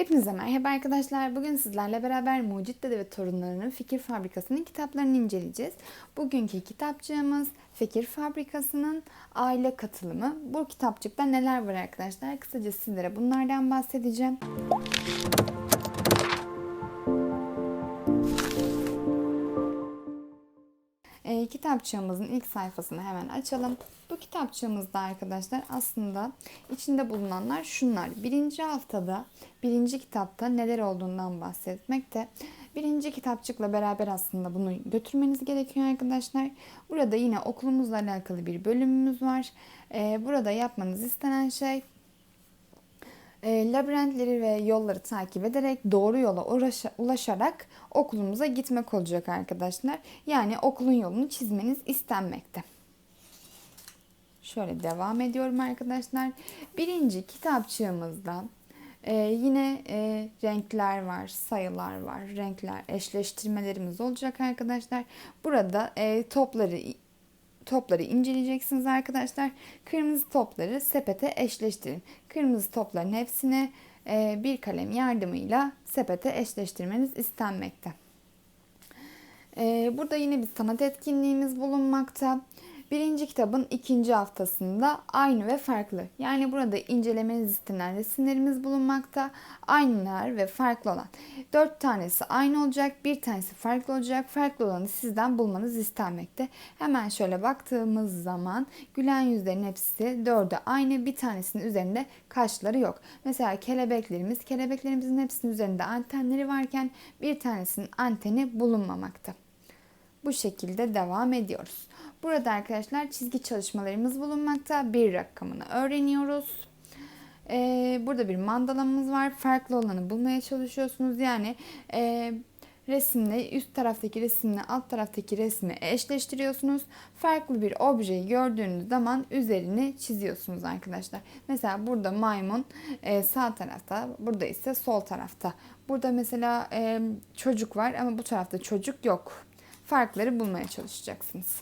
Hepinize merhaba arkadaşlar. Bugün sizlerle beraber Mucit Dede ve torunlarının Fikir Fabrikası'nın kitaplarını inceleyeceğiz. Bugünkü kitapçığımız Fikir Fabrikası'nın aile katılımı. Bu kitapçıkta neler var arkadaşlar? Kısaca sizlere bunlardan bahsedeceğim. Kitapçığımızın ilk sayfasını hemen açalım. Bu kitapçığımızda arkadaşlar aslında içinde bulunanlar şunlar. Birinci haftada, birinci kitapta neler olduğundan bahsetmekte. Birinci kitapçıkla beraber aslında bunu götürmeniz gerekiyor arkadaşlar. Burada yine okulumuzla alakalı bir bölümümüz var. E, burada yapmanız istenen şey e, labirentleri ve yolları takip ederek doğru yola uğraşa, ulaşarak okulumuza gitmek olacak arkadaşlar. Yani okulun yolunu çizmeniz istenmekte. Şöyle devam ediyorum arkadaşlar. Birinci kitapçığımızda e, yine e, renkler var, sayılar var, renkler, eşleştirmelerimiz olacak arkadaşlar. Burada e, topları topları inceleyeceksiniz arkadaşlar. Kırmızı topları sepete eşleştirin. Kırmızı topların hepsini e, bir kalem yardımıyla sepete eşleştirmeniz istenmekte. E, burada yine bir sanat etkinliğimiz bulunmakta. Birinci kitabın ikinci haftasında aynı ve farklı. Yani burada incelemeniz istenen resimlerimiz bulunmakta. Aynılar ve farklı olan. Dört tanesi aynı olacak, bir tanesi farklı olacak. Farklı olanı sizden bulmanız istenmekte. Hemen şöyle baktığımız zaman gülen yüzlerin hepsi dördü aynı. Bir tanesinin üzerinde kaşları yok. Mesela kelebeklerimiz, kelebeklerimizin hepsinin üzerinde antenleri varken bir tanesinin anteni bulunmamakta. Bu şekilde devam ediyoruz. Burada arkadaşlar çizgi çalışmalarımız bulunmakta. Bir rakamını öğreniyoruz. Ee, burada bir mandalamız var. Farklı olanı bulmaya çalışıyorsunuz. Yani e, resimle üst taraftaki resimle alt taraftaki resmi eşleştiriyorsunuz. Farklı bir objeyi gördüğünüz zaman üzerini çiziyorsunuz arkadaşlar. Mesela burada maymun e, sağ tarafta, burada ise sol tarafta. Burada mesela e, çocuk var ama bu tarafta çocuk yok. Farkları bulmaya çalışacaksınız.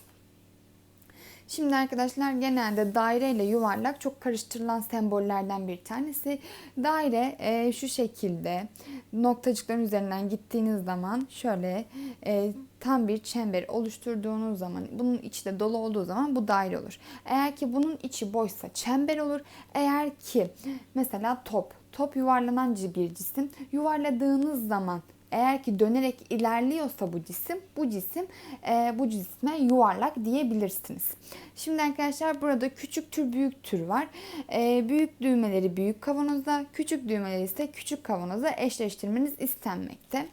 Şimdi arkadaşlar genelde daire ile yuvarlak çok karıştırılan sembollerden bir tanesi. Daire e, şu şekilde noktacıkların üzerinden gittiğiniz zaman şöyle e, tam bir çember oluşturduğunuz zaman bunun içi de dolu olduğu zaman bu daire olur. Eğer ki bunun içi boşsa çember olur. Eğer ki mesela top top yuvarlanan bir cisim yuvarladığınız zaman eğer ki dönerek ilerliyorsa bu cisim, bu cisim e, bu cisme yuvarlak diyebilirsiniz. Şimdi arkadaşlar burada küçük tür büyük tür var. E, büyük düğmeleri büyük kavanozda, küçük düğmeleri ise küçük kavanoza eşleştirmeniz istenmekte.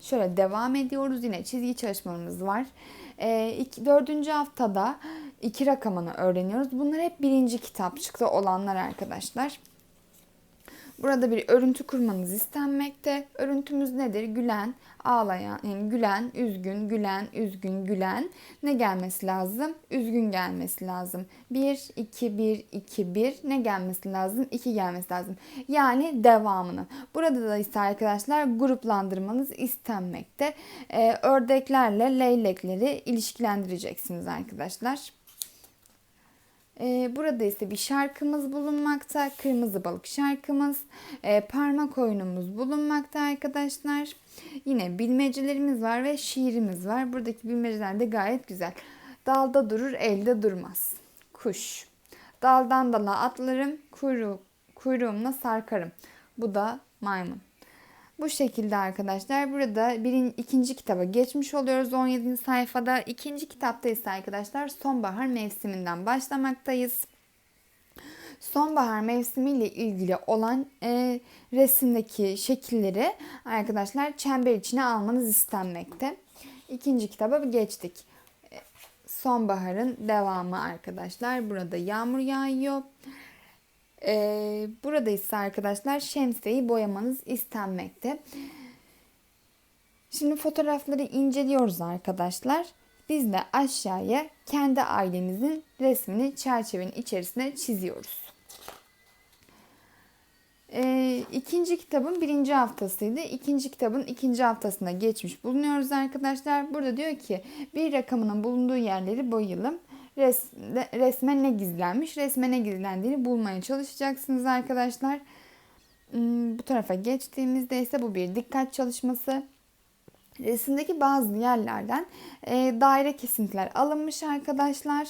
Şöyle devam ediyoruz. Yine çizgi çalışmalarımız var. E, iki, dördüncü haftada iki rakamını öğreniyoruz. Bunlar hep birinci kitapçıkta olanlar arkadaşlar. Burada bir örüntü kurmanız istenmekte. Örüntümüz nedir? Gülen, ağlayan, yani gülen, üzgün, gülen, üzgün, gülen. Ne gelmesi lazım? Üzgün gelmesi lazım. 1, 2, 1, 2, 1. Ne gelmesi lazım? 2 gelmesi lazım. Yani devamını. Burada da ise arkadaşlar gruplandırmanız istenmekte. Ee, ördeklerle leylekleri ilişkilendireceksiniz arkadaşlar. Ee, burada ise bir şarkımız bulunmakta. Kırmızı balık şarkımız. Ee, parmak oyunumuz bulunmakta arkadaşlar. Yine bilmecelerimiz var ve şiirimiz var. Buradaki bilmeceler de gayet güzel. Dalda durur, elde durmaz. Kuş. Daldan dala atlarım, kuyruğu, kuyruğumla sarkarım. Bu da maymun. Bu şekilde arkadaşlar burada birin, ikinci kitaba geçmiş oluyoruz 17. sayfada. İkinci kitapta ise arkadaşlar sonbahar mevsiminden başlamaktayız. Sonbahar mevsimiyle ilgili olan e, resimdeki şekilleri arkadaşlar çember içine almanız istenmekte. İkinci kitaba geçtik. E, sonbaharın devamı arkadaşlar. Burada yağmur yağıyor. Ee, burada ise arkadaşlar şemsiyeyi boyamanız istenmekte. Şimdi fotoğrafları inceliyoruz arkadaşlar. Biz de aşağıya kendi ailemizin resmini çerçevenin içerisine çiziyoruz. Ee, ikinci kitabın birinci haftasıydı. İkinci kitabın ikinci haftasına geçmiş bulunuyoruz arkadaşlar. Burada diyor ki bir rakamının bulunduğu yerleri boyayalım resme ne gizlenmiş, resme ne gizlendiğini bulmaya çalışacaksınız arkadaşlar. Hmm, Bu tarafa geçtiğimizde ise bu bir dikkat çalışması. Resimdeki bazı yerlerden e, daire kesintiler alınmış arkadaşlar.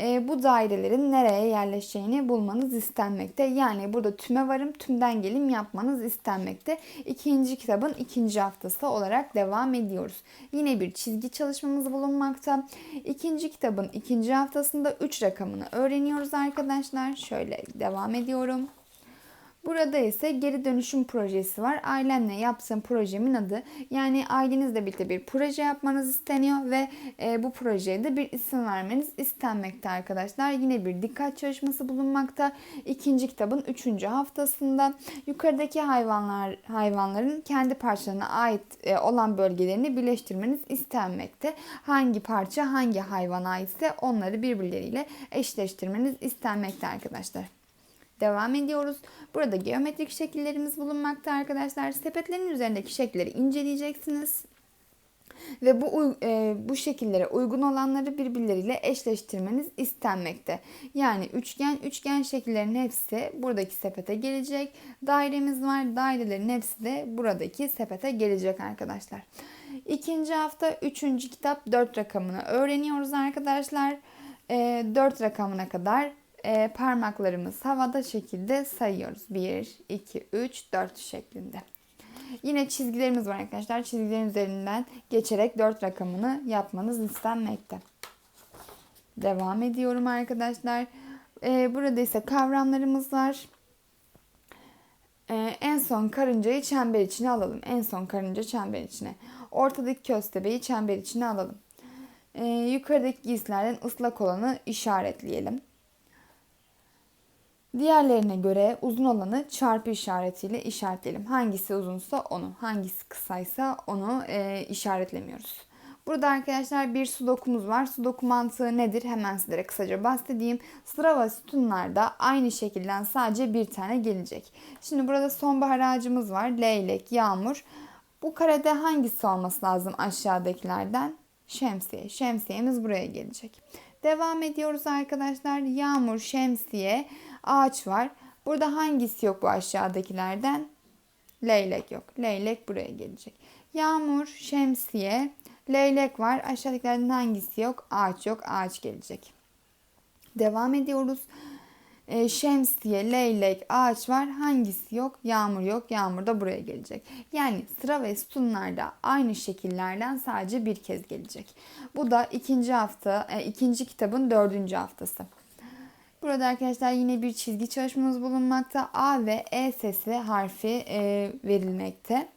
E, bu dairelerin nereye yerleşeceğini bulmanız istenmekte. Yani burada tüme varım, tümden gelim yapmanız istenmekte. İkinci kitabın ikinci haftası olarak devam ediyoruz. Yine bir çizgi çalışmamız bulunmakta. İkinci kitabın ikinci haftasında 3 rakamını öğreniyoruz arkadaşlar. Şöyle devam ediyorum. Burada ise geri dönüşüm projesi var. Ailemle yaptığım projemin adı. Yani ailenizle birlikte bir proje yapmanız isteniyor ve e, bu projeye de bir isim vermeniz istenmekte arkadaşlar. Yine bir dikkat çalışması bulunmakta. İkinci kitabın üçüncü haftasında yukarıdaki hayvanlar hayvanların kendi parçalarına ait e, olan bölgelerini birleştirmeniz istenmekte. Hangi parça hangi hayvana aitse onları birbirleriyle eşleştirmeniz istenmekte arkadaşlar. Devam ediyoruz. Burada geometrik şekillerimiz bulunmakta arkadaşlar. Sepetlerin üzerindeki şekilleri inceleyeceksiniz. Ve bu e, bu şekillere uygun olanları birbirleriyle eşleştirmeniz istenmekte. Yani üçgen, üçgen şekillerin hepsi buradaki sepete gelecek. Dairemiz var. Dairelerin hepsi de buradaki sepete gelecek arkadaşlar. İkinci hafta üçüncü kitap dört rakamını öğreniyoruz arkadaşlar. E, 4 rakamına kadar e, parmaklarımız havada şekilde sayıyoruz. 1, 2, 3, 4 şeklinde. Yine çizgilerimiz var arkadaşlar. Çizgilerin üzerinden geçerek 4 rakamını yapmanız istenmekte. Devam ediyorum arkadaşlar. E, burada ise kavramlarımız var. E, en son karıncayı çember içine alalım. En son karınca çember içine. Ortadaki köstebeği çember içine alalım. E, yukarıdaki giysilerden ıslak olanı işaretleyelim. Diğerlerine göre uzun olanı çarpı işaretiyle işaretleyelim. Hangisi uzunsa onu, hangisi kısaysa onu e, işaretlemiyoruz. Burada arkadaşlar bir sudokumuz var. Sudoku mantığı nedir? Hemen sizlere kısaca bahsedeyim. Sıra ve sütunlarda aynı şekilden sadece bir tane gelecek. Şimdi burada sonbahar ağacımız var. Leylek, yağmur. Bu karede hangisi olması lazım aşağıdakilerden? Şemsiye. Şemsiyemiz buraya gelecek. Devam ediyoruz arkadaşlar. Yağmur, şemsiye, ağaç var. Burada hangisi yok bu aşağıdakilerden? Leylek yok. Leylek buraya gelecek. Yağmur, şemsiye, leylek var. Aşağıdakilerden hangisi yok? Ağaç yok. Ağaç gelecek. Devam ediyoruz. E, şemsiye, leylek, ağaç var. Hangisi yok? Yağmur yok. Yağmur da buraya gelecek. Yani sıra ve sütunlarda aynı şekillerden sadece bir kez gelecek. Bu da ikinci hafta, e, ikinci kitabın dördüncü haftası. Burada arkadaşlar yine bir çizgi çalışmamız bulunmakta. A ve E sesi harfi e, verilmekte.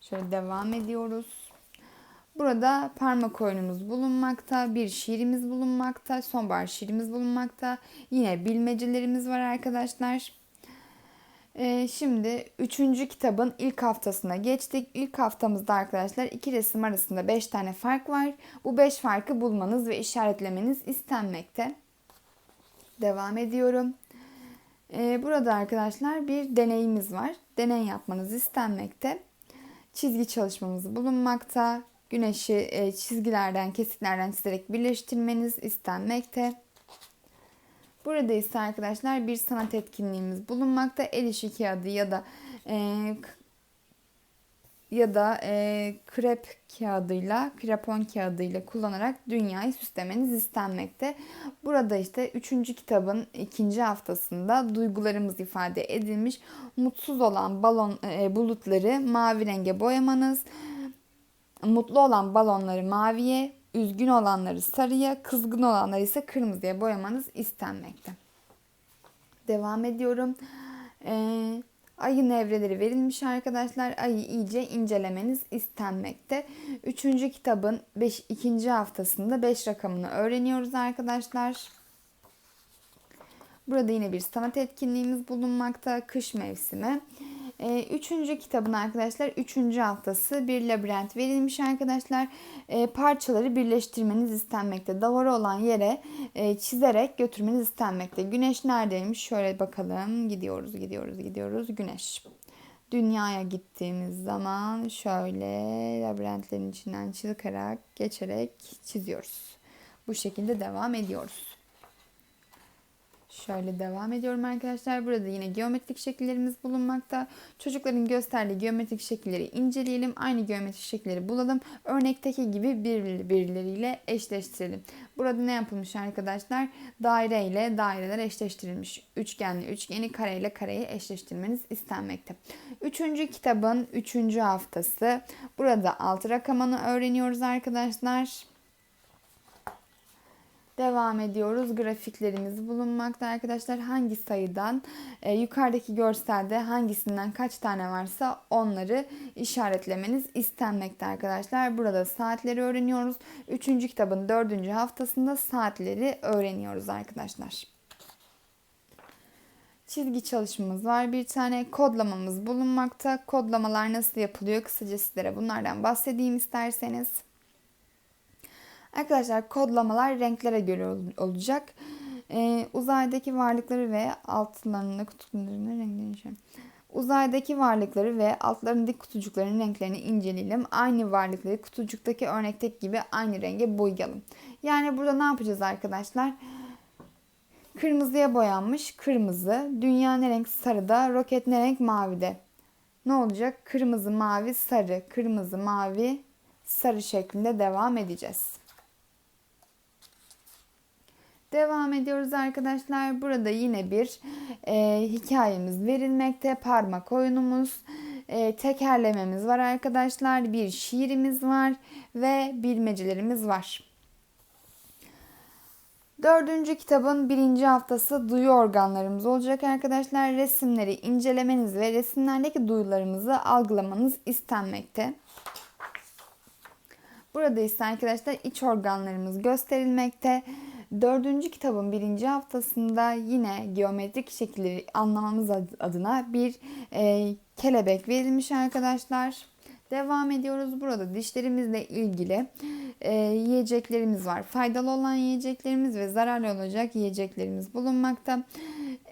Şöyle devam ediyoruz. Burada parmak oyunumuz bulunmakta. Bir şiirimiz bulunmakta. Sonbahar şiirimiz bulunmakta. Yine bilmecelerimiz var arkadaşlar. Ee, şimdi üçüncü kitabın ilk haftasına geçtik. İlk haftamızda arkadaşlar iki resim arasında 5 tane fark var. Bu 5 farkı bulmanız ve işaretlemeniz istenmekte. Devam ediyorum. Ee, burada arkadaşlar bir deneyimiz var. Deney yapmanız istenmekte. Çizgi çalışmamız bulunmakta. Güneşi e, çizgilerden, kesiklerden çizerek birleştirmeniz istenmekte. Burada ise arkadaşlar bir sanat etkinliğimiz bulunmakta. El işi kağıdı ya da e, ya da e, krep kağıdıyla, krepon kağıdıyla kullanarak dünyayı süslemeniz istenmekte. Burada işte 3. kitabın ikinci haftasında duygularımız ifade edilmiş. Mutsuz olan balon e, bulutları mavi renge boyamanız, mutlu olan balonları maviye, üzgün olanları sarıya, kızgın olanları ise kırmızıya boyamanız istenmekte. Devam ediyorum. Ee, ayın evreleri verilmiş arkadaşlar. Ayı iyice incelemeniz istenmekte. Üçüncü kitabın 5. ikinci haftasında 5 rakamını öğreniyoruz arkadaşlar. Burada yine bir sanat etkinliğimiz bulunmakta. Kış mevsimi. E, üçüncü kitabın arkadaşlar üçüncü haftası bir labirent verilmiş arkadaşlar. E, parçaları birleştirmeniz istenmekte. Davarı olan yere e, çizerek götürmeniz istenmekte. Güneş neredeymiş? Şöyle bakalım. Gidiyoruz, gidiyoruz, gidiyoruz. Güneş. Dünyaya gittiğimiz zaman şöyle labirentlerin içinden çıkarak, geçerek çiziyoruz. Bu şekilde devam ediyoruz. Şöyle devam ediyorum arkadaşlar. Burada yine geometrik şekillerimiz bulunmakta. Çocukların gösterdiği geometrik şekilleri inceleyelim. Aynı geometrik şekilleri bulalım. Örnekteki gibi birbirleriyle eşleştirelim. Burada ne yapılmış arkadaşlar? Daire ile daireler eşleştirilmiş. Üçgenli üçgeni kare ile kareyi eşleştirmeniz istenmekte. Üçüncü kitabın üçüncü haftası. Burada altı rakamını öğreniyoruz arkadaşlar. Devam ediyoruz. Grafiklerimiz bulunmakta arkadaşlar. Hangi sayıdan e, yukarıdaki görselde hangisinden kaç tane varsa onları işaretlemeniz istenmekte arkadaşlar. Burada saatleri öğreniyoruz. Üçüncü kitabın dördüncü haftasında saatleri öğreniyoruz arkadaşlar. Çizgi çalışmamız var. Bir tane kodlamamız bulunmakta. Kodlamalar nasıl yapılıyor? Kısaca sizlere bunlardan bahsedeyim isterseniz. Arkadaşlar kodlamalar renklere göre olacak. Ee, uzaydaki varlıkları ve altlarında kutucuklarının renklerini Uzaydaki varlıkları ve altlarındaki kutucukların renklerini inceleyelim. Aynı varlıkları kutucuktaki örnekteki gibi aynı renge boyayalım. Yani burada ne yapacağız arkadaşlar? Kırmızıya boyanmış kırmızı. Dünya ne renk sarıda, roket ne renk mavide. Ne olacak? Kırmızı, mavi, sarı, kırmızı, mavi, sarı şeklinde devam edeceğiz. Devam ediyoruz arkadaşlar. Burada yine bir e, hikayemiz verilmekte. Parmak oyunumuz, e, tekerlememiz var arkadaşlar. Bir şiirimiz var ve bilmecelerimiz var. Dördüncü kitabın birinci haftası duyu organlarımız olacak arkadaşlar. Resimleri incelemeniz ve resimlerdeki duyularımızı algılamanız istenmekte. Burada ise arkadaşlar iç organlarımız gösterilmekte. Dördüncü kitabın birinci haftasında yine geometrik şekilleri anlamamız adına bir e, kelebek verilmiş arkadaşlar. Devam ediyoruz. Burada dişlerimizle ilgili e, yiyeceklerimiz var. Faydalı olan yiyeceklerimiz ve zararlı olacak yiyeceklerimiz bulunmakta.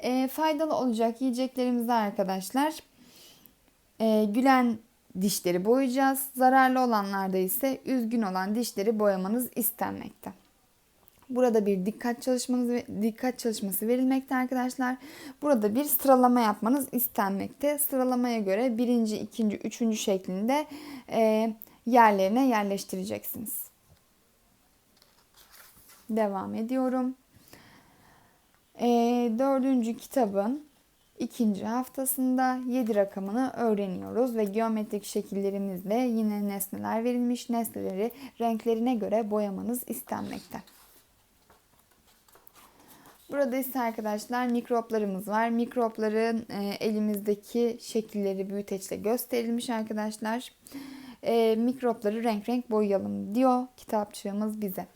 E, faydalı olacak yiyeceklerimizde arkadaşlar e, gülen dişleri boyayacağız. Zararlı olanlarda ise üzgün olan dişleri boyamanız istenmekte. Burada bir dikkat çalışmanız dikkat çalışması verilmekte arkadaşlar. Burada bir sıralama yapmanız istenmekte. Sıralamaya göre birinci, ikinci, üçüncü şeklinde e, yerlerine yerleştireceksiniz. Devam ediyorum. E, dördüncü kitabın ikinci haftasında 7 rakamını öğreniyoruz ve geometrik şekillerimizle yine nesneler verilmiş. Nesneleri renklerine göre boyamanız istenmekte. Burada ise arkadaşlar mikroplarımız var. Mikropların e, elimizdeki şekilleri büyüteçle gösterilmiş arkadaşlar. E, mikropları renk renk boyayalım diyor kitapçığımız bize.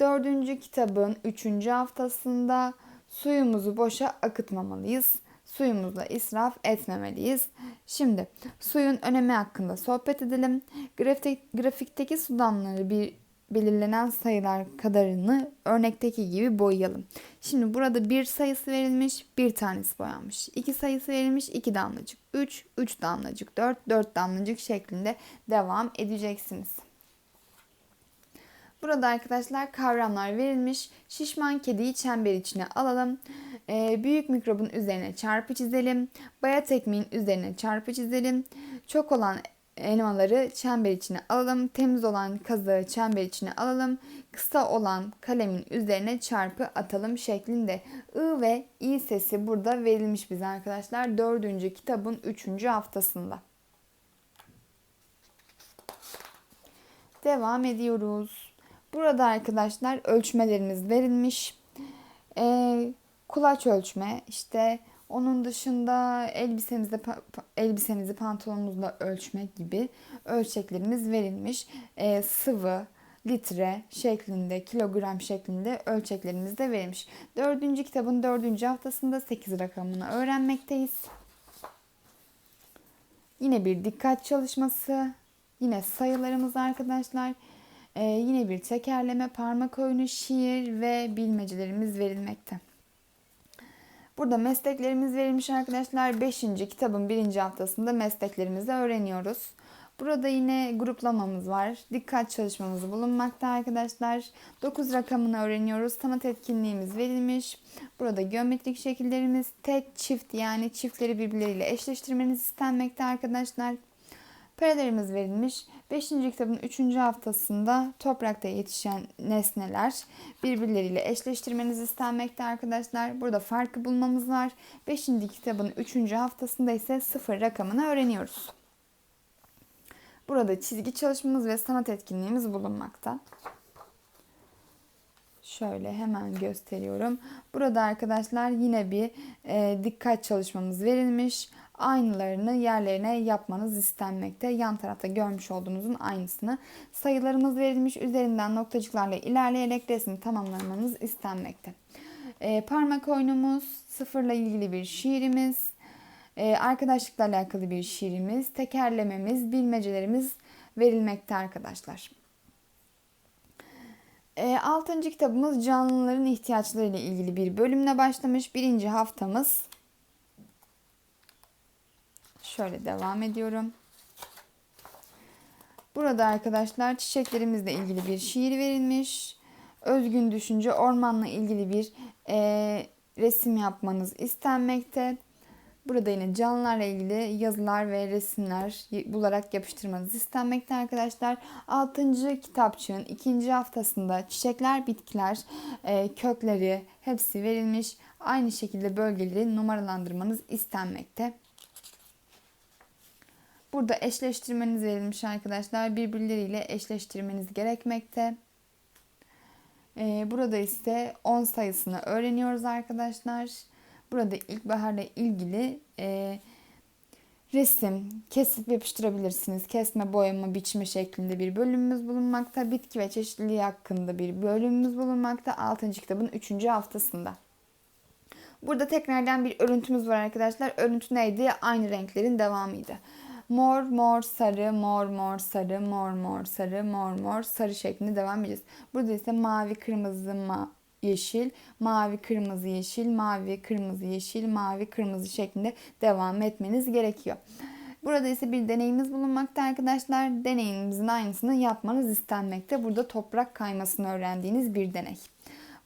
Dördüncü kitabın üçüncü haftasında suyumuzu boşa akıtmamalıyız. Suyumuzla israf etmemeliyiz. Şimdi suyun önemi hakkında sohbet edelim. Grafik, grafikteki su damlaları bir belirlenen sayılar kadarını örnekteki gibi boyayalım. Şimdi burada bir sayısı verilmiş, bir tanesi boyanmış. İki sayısı verilmiş, iki damlacık. Üç, üç damlacık. Dört, dört damlacık şeklinde devam edeceksiniz. Burada arkadaşlar kavramlar verilmiş. Şişman kediyi çember içine alalım. Ee, büyük mikrobun üzerine çarpı çizelim. Bayat ekmeğin üzerine çarpı çizelim. Çok olan elmaları çember içine alalım. Temiz olan kazığı çember içine alalım. Kısa olan kalemin üzerine çarpı atalım şeklinde. I ve i sesi burada verilmiş bize arkadaşlar. Dördüncü kitabın üçüncü haftasında. Devam ediyoruz. Burada arkadaşlar ölçmelerimiz verilmiş. Ee, kulaç ölçme, işte onun dışında elbisemizde elbisemizi pantolonumuzla ölçmek gibi ölçeklerimiz verilmiş. E, sıvı, litre şeklinde, kilogram şeklinde ölçeklerimiz de verilmiş. Dördüncü kitabın dördüncü haftasında 8 rakamını öğrenmekteyiz. Yine bir dikkat çalışması, yine sayılarımız arkadaşlar. Ee, yine bir tekerleme, parmak oyunu, şiir ve bilmecelerimiz verilmekte. Burada mesleklerimiz verilmiş arkadaşlar. 5. kitabın 1. haftasında mesleklerimizi öğreniyoruz. Burada yine gruplamamız var. Dikkat çalışmamız bulunmakta arkadaşlar. 9 rakamını öğreniyoruz. Sanat etkinliğimiz verilmiş. Burada geometrik şekillerimiz tek çift yani çiftleri birbirleriyle eşleştirmeniz istenmekte arkadaşlar. Paralarımız verilmiş. 5. kitabın 3. haftasında toprakta yetişen nesneler birbirleriyle eşleştirmeniz istenmekte arkadaşlar. Burada farkı bulmamız var. 5. kitabın 3. haftasında ise sıfır rakamını öğreniyoruz. Burada çizgi çalışmamız ve sanat etkinliğimiz bulunmakta. Şöyle hemen gösteriyorum. Burada arkadaşlar yine bir e, dikkat çalışmamız verilmiş. Aynılarını yerlerine yapmanız istenmekte. Yan tarafta görmüş olduğunuzun aynısını. Sayılarımız verilmiş. Üzerinden noktacıklarla ilerleyerek resmi tamamlamanız istenmekte. E, parmak oyunumuz, sıfırla ilgili bir şiirimiz, e, arkadaşlıkla alakalı bir şiirimiz, tekerlememiz, bilmecelerimiz verilmekte arkadaşlar. E, altıncı kitabımız canlıların ihtiyaçları ile ilgili bir bölümle başlamış. Birinci haftamız. Şöyle devam ediyorum. Burada arkadaşlar çiçeklerimizle ilgili bir şiir verilmiş. Özgün düşünce ormanla ilgili bir e, resim yapmanız istenmekte. Burada yine canlılarla ilgili yazılar ve resimler bularak yapıştırmanız istenmekte arkadaşlar. 6. kitapçığın 2. haftasında çiçekler, bitkiler, e, kökleri hepsi verilmiş. Aynı şekilde bölgeleri numaralandırmanız istenmekte. Burada eşleştirmeniz verilmiş arkadaşlar. Birbirleriyle eşleştirmeniz gerekmekte. E, burada ise 10 sayısını öğreniyoruz arkadaşlar. Burada ilkbaharla ilgili e, resim kesip yapıştırabilirsiniz. Kesme, boyama, biçme şeklinde bir bölümümüz bulunmakta. Bitki ve çeşitliliği hakkında bir bölümümüz bulunmakta. 6. kitabın 3. haftasında. Burada tekrardan bir örüntümüz var arkadaşlar. Örüntü neydi? Aynı renklerin devamıydı. Mor, mor, sarı, mor, mor, sarı, mor, mor, sarı, mor, mor, sarı şeklinde devam edeceğiz. Burada ise mavi, kırmızı, ma yeşil, mavi, kırmızı, yeşil, mavi, kırmızı, yeşil, mavi, kırmızı şeklinde devam etmeniz gerekiyor. Burada ise bir deneyimiz bulunmakta arkadaşlar. Deneyimimizin aynısını yapmanız istenmekte. Burada toprak kaymasını öğrendiğiniz bir deney.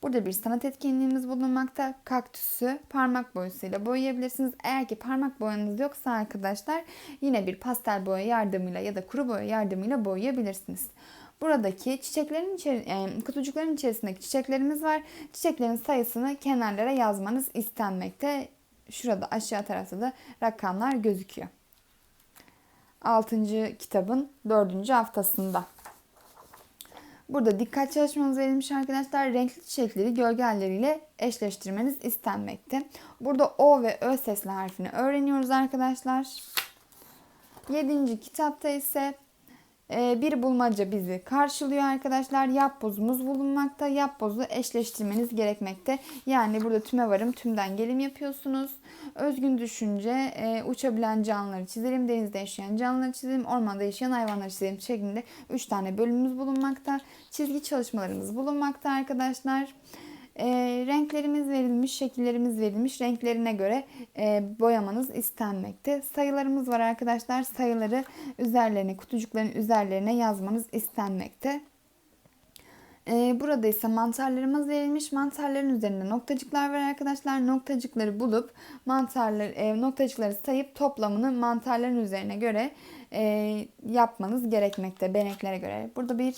Burada bir sanat etkinliğimiz bulunmakta. Kaktüsü parmak boyasıyla boyayabilirsiniz. Eğer ki parmak boyanız yoksa arkadaşlar yine bir pastel boya yardımıyla ya da kuru boya yardımıyla boyayabilirsiniz. Buradaki çiçeklerin içeri, yani kutucukların içerisindeki çiçeklerimiz var. Çiçeklerin sayısını kenarlara yazmanız istenmekte. Şurada aşağı tarafta da rakamlar gözüküyor. 6. kitabın 4. haftasında. Burada dikkat çalışmanız verilmiş arkadaşlar. Renkli çiçekleri gölgeleriyle eşleştirmeniz istenmekte. Burada O ve Ö sesli harfini öğreniyoruz arkadaşlar. 7. kitapta ise bir bulmaca bizi karşılıyor arkadaşlar. Yap bozumuz bulunmakta. Yap bozu eşleştirmeniz gerekmekte. Yani burada tüme varım tümden gelim yapıyorsunuz. Özgün düşünce e, uçabilen canlıları çizelim. Denizde yaşayan canlıları çizelim. Ormanda yaşayan hayvanları çizelim şeklinde 3 tane bölümümüz bulunmakta. Çizgi çalışmalarımız bulunmakta arkadaşlar. E, renklerimiz verilmiş, şekillerimiz verilmiş. Renklerine göre e, boyamanız istenmekte. Sayılarımız var arkadaşlar. Sayıları üzerlerine, kutucukların üzerlerine yazmanız istenmekte. Ee, burada ise mantarlarımız verilmiş. Mantarların üzerinde noktacıklar var arkadaşlar. Noktacıkları bulup mantarlar, e, noktacıkları sayıp toplamını mantarların üzerine göre e, yapmanız gerekmekte. Beneklere göre. Burada bir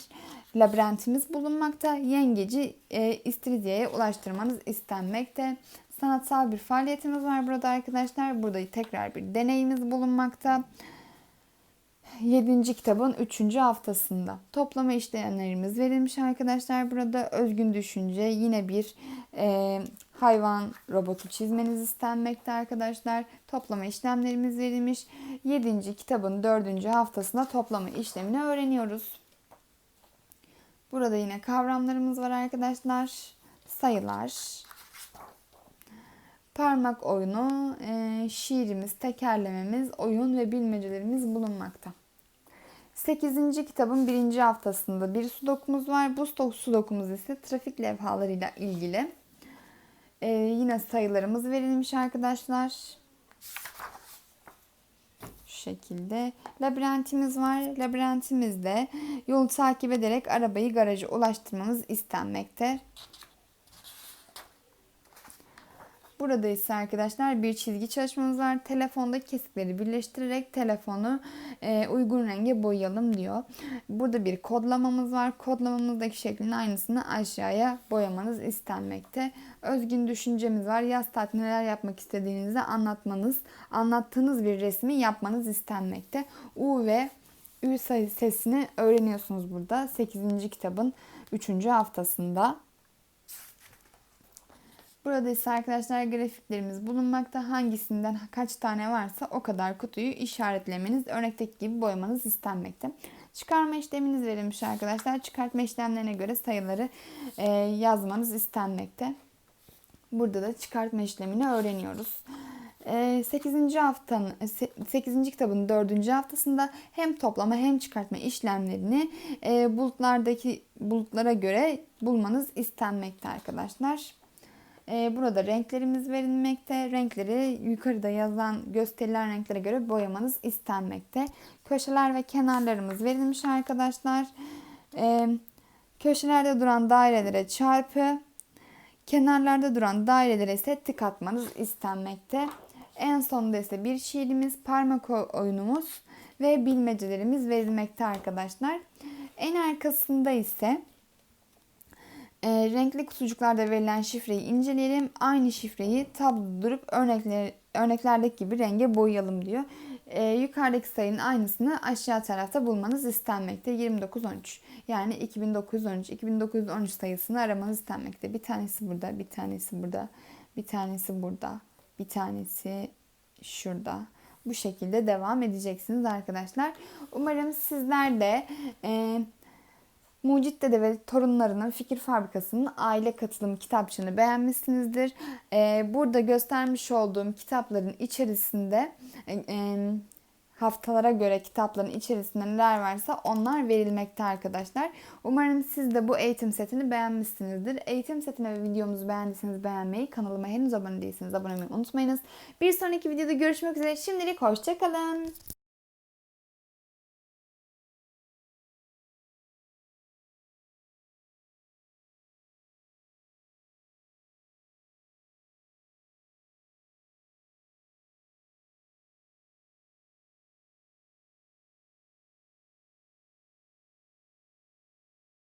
labirentimiz bulunmakta. Yengeci e, istiridyeye ulaştırmanız istenmekte. Sanatsal bir faaliyetimiz var burada arkadaşlar. Burada tekrar bir deneyimiz bulunmakta. 7. kitabın 3. haftasında. Toplama işlemlerimiz verilmiş arkadaşlar. Burada özgün düşünce yine bir e, hayvan robotu çizmeniz istenmekte arkadaşlar. Toplama işlemlerimiz verilmiş. 7. kitabın 4. haftasında toplama işlemini öğreniyoruz. Burada yine kavramlarımız var arkadaşlar. Sayılar, parmak oyunu, e, şiirimiz, tekerlememiz, oyun ve bilmecelerimiz bulunmakta. 8. kitabın 1. haftasında bir sudokumuz var. Bu sudokumuz ise trafik levhalarıyla ilgili. Ee, yine sayılarımız verilmiş arkadaşlar. Şu şekilde. Labirentimiz var. Labirentimizde yolu takip ederek arabayı garaja ulaştırmamız istenmekte. Burada ise arkadaşlar bir çizgi çalışmamız var. Telefondaki kesikleri birleştirerek telefonu e, uygun renge boyayalım diyor. Burada bir kodlamamız var. Kodlamamızdaki şeklin aynısını aşağıya boyamanız istenmekte. Özgün düşüncemiz var. Yaz tatil neler yapmak istediğinizi anlatmanız, anlattığınız bir resmi yapmanız istenmekte. U ve Ü sesini öğreniyorsunuz burada. 8. kitabın 3. haftasında. Burada ise arkadaşlar grafiklerimiz bulunmakta. Hangisinden kaç tane varsa o kadar kutuyu işaretlemeniz, örnekteki gibi boyamanız istenmekte. Çıkarma işleminiz verilmiş arkadaşlar. Çıkartma işlemlerine göre sayıları e, yazmanız istenmekte. Burada da çıkartma işlemini öğreniyoruz. 8. haftanın 8. kitabın 4. haftasında hem toplama hem çıkartma işlemlerini e, bulutlardaki bulutlara göre bulmanız istenmekte arkadaşlar. Ee, burada renklerimiz verilmekte. Renkleri yukarıda yazan gösterilen renklere göre boyamanız istenmekte. Köşeler ve kenarlarımız verilmiş arkadaşlar. Ee, köşelerde duran dairelere çarpı, kenarlarda duran dairelere ise tık atmanız istenmekte. En sonunda ise bir şiirimiz, parmak oyunumuz ve bilmecelerimiz verilmekte arkadaşlar. En arkasında ise e, renkli kutucuklarda verilen şifreyi inceleyelim. Aynı şifreyi tabloda durup örnekler, örneklerdeki gibi renge boyayalım diyor. E, yukarıdaki sayının aynısını aşağı tarafta bulmanız istenmekte. 2913 yani 2913 2913 sayısını aramanız istenmekte. Bir tanesi burada, bir tanesi burada, bir tanesi burada, bir tanesi şurada. Bu şekilde devam edeceksiniz arkadaşlar. Umarım sizler de e, Mucit Dede ve torunlarının Fikir Fabrikası'nın aile katılım kitapçığını beğenmişsinizdir. Ee, burada göstermiş olduğum kitapların içerisinde e, haftalara göre kitapların içerisinde neler varsa onlar verilmekte arkadaşlar. Umarım siz de bu eğitim setini beğenmişsinizdir. Eğitim setini ve videomuzu beğendiyseniz beğenmeyi, kanalıma henüz abone değilseniz abone olmayı unutmayınız. Bir sonraki videoda görüşmek üzere. Şimdilik hoşçakalın.